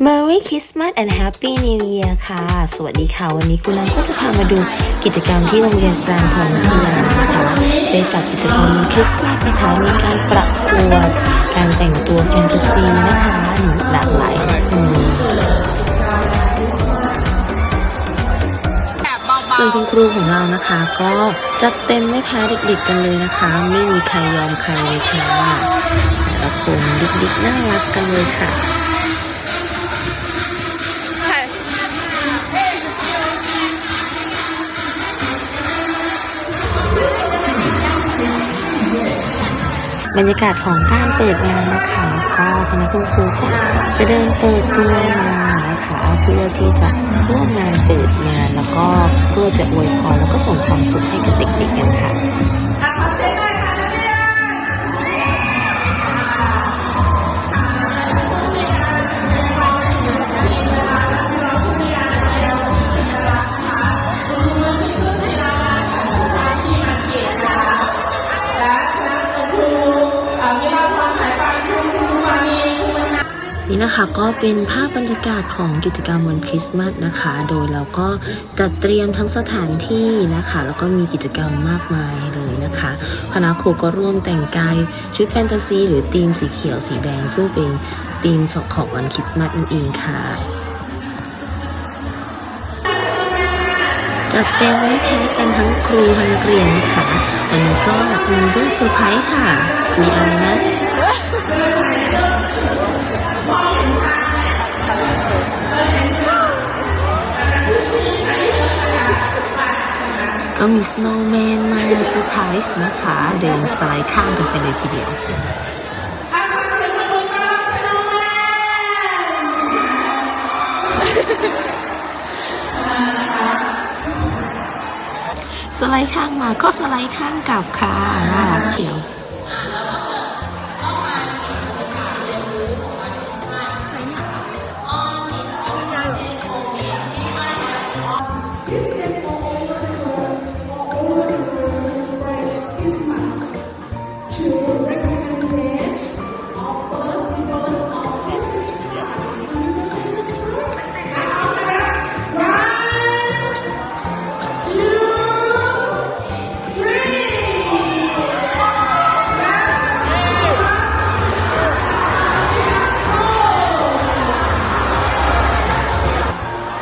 Merry Christmas and Happy New Year ค่ะ สวัสดีค่ะ วันนี้คุณน้ำก็จะพามาดูกิจกรรมที่โรงเรียนกลางทองวิทยานะคะได้จัดกิจกรรมคริสต์มาสนะคะมีการประกวดการแต่งตัวแฟนตาซีนะคะหลากหลายอืมส่วนคุณครูของเรานะคะ ก็จัดเต็มไม่แพ้เด็กๆกันเลยนะคะ ไม่มีใครยอมใครเลยค่ะแต่ละคนดิกๆน่ารักกันเลยค่ะ บรรยากาศของการเปิดงานนะคะ ก็คณะคุณครูก็จะเดินเปิดตัวงานนะคะ เพื่อที่จะร่วมงานเปิดงานแล้วก็เพื่อจะอวยพรแล้วก็ส่งความสุขให้กับเด็กๆกันค่ะ นี่นะคะก็เป็นภาพบรรยากาศของกิจกรรมวันคริสต์มาสนะคะ โดยเราก็จัดเตรียมทั้งสถานที่นะคะ แล้วก็มีกิจกรรมมากมายเลยนะคะ คณะครูก็ร่วมแต่งกายชุดแฟนตาซี หรือธีมสีเขียวสีแดง ซึ่งเป็นธีมของวันคริสต์มาสนั่นเองค่ะจัดเต็มไม่แพ้กันทั้งครูทั้งนักเรียนนะคะตอนนี้ก็มีเรื่องเซอร์ไพรส์ค่ะ มีอะไรนะ ก็มีสโนว์แมนมาเซอร์ไพรส์นะคะ เดินสไลด์ข้างกันไปเลยทีเดียวสไลด์ข้างมาก็สไลด์ข้างกลับค่ะน่ารักเชียว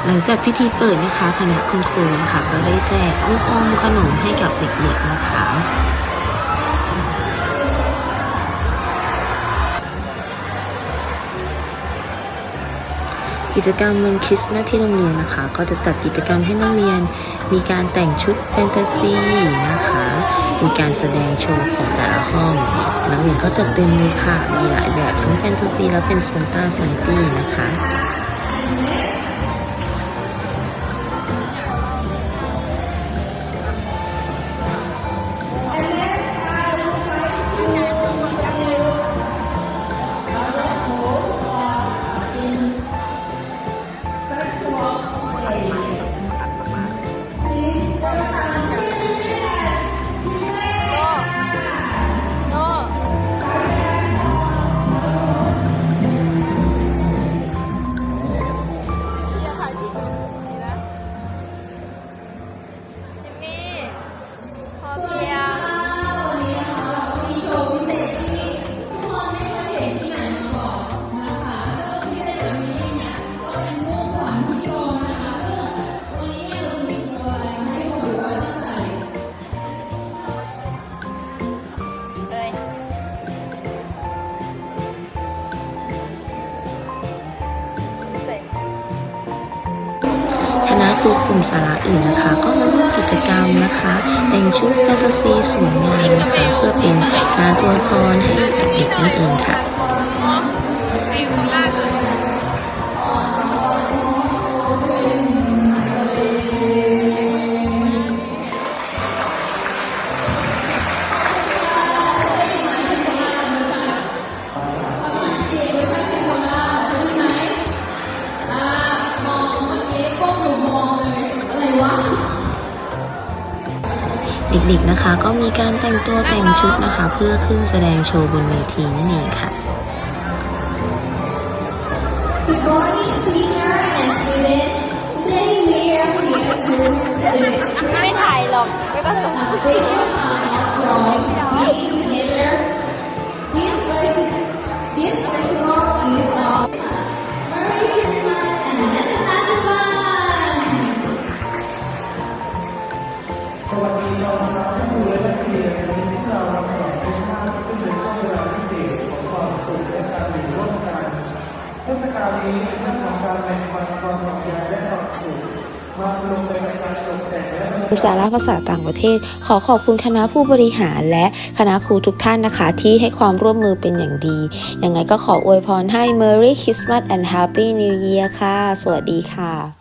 หลังจากพิธีเปิดนะคะ คณะคุณครูนะคะก็ได้แจกลูกอมขนมให้กับเด็กๆนะคะกิจกรรมวันคริสต์มาสที่โรงเรียนนะคะ ก็จะจัดกิจกรรมให้นักเรียน มีการแต่งชุดแฟนตาซีนะคะ มีการแสดงโชว์ของแต่ละห้องนักเรียนก็จัดเต็มเลยค่ะ มีหลายแบบทั้งแฟนตาซีและเป็นซันต้าซันตี้นะคะ คณะครูกลุ่มสาระอื่นนะคะ ก็มาร่วมกิจกรรมนะคะ แต่งชุดแฟนตาซีสวยงามนะคะ เพื่อเป็นการอวยพรให้เด็กๆนั่นเองค่ะ ด็กๆนะคะ ก็มีการแต่งตัวแต่งชุดนะคะ เพื่อขึ้นแสดงโชว์บนเวทีนั่นเองค่ะ Good morning. morning, teacher and student. Today we are here to celebrate ไม่ถ่ายหรอกไม่ต้องส่ง a special time of joy being together. This festival, this festival is of ศกาลนี้เป็นเรื่องของการแบ่งปันความห่วงใยและความสุขมาสนุกไปกับการตกแต่งและ สาระภาษาต่างประเทศ ขอขอบคุณคณะผู้บริหารและคณะครูทุกท่านนะคะ ที่ให้ความร่วมมือเป็นอย่างดี ยังไงก็ขออวยพรให้ Merry Christmas and Happy New Year ค่ะ สวัสดีค่ะ